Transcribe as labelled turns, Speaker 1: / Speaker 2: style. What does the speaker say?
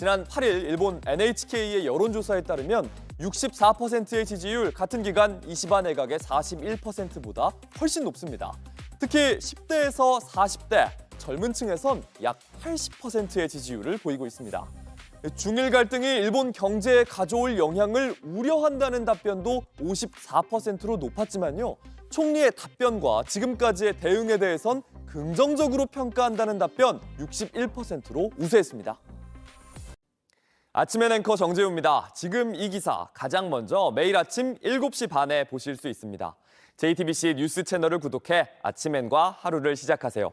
Speaker 1: 지난 8일 일본 NHK의 여론조사에 따르면 64%의 지지율, 같은 기간 이시바 내각의 41%보다 훨씬 높습니다. 특히 10대에서 40대, 젊은 층에선 약 80%의 지지율을 보이고 있습니다. 중일 갈등이 일본 경제에 가져올 영향을 우려한다는 답변도 54%로 높았지만요. 총리의 답변과 지금까지의 대응에 대해선 긍정적으로 평가한다는 답변 61%로 우세했습니다. 아침엔 앵커 정재우입니다. 지금 이 기사 가장 먼저 매일 아침 7시 반에 보실 수 있습니다. JTBC 뉴스 채널을 구독해 아침엔과 하루를 시작하세요.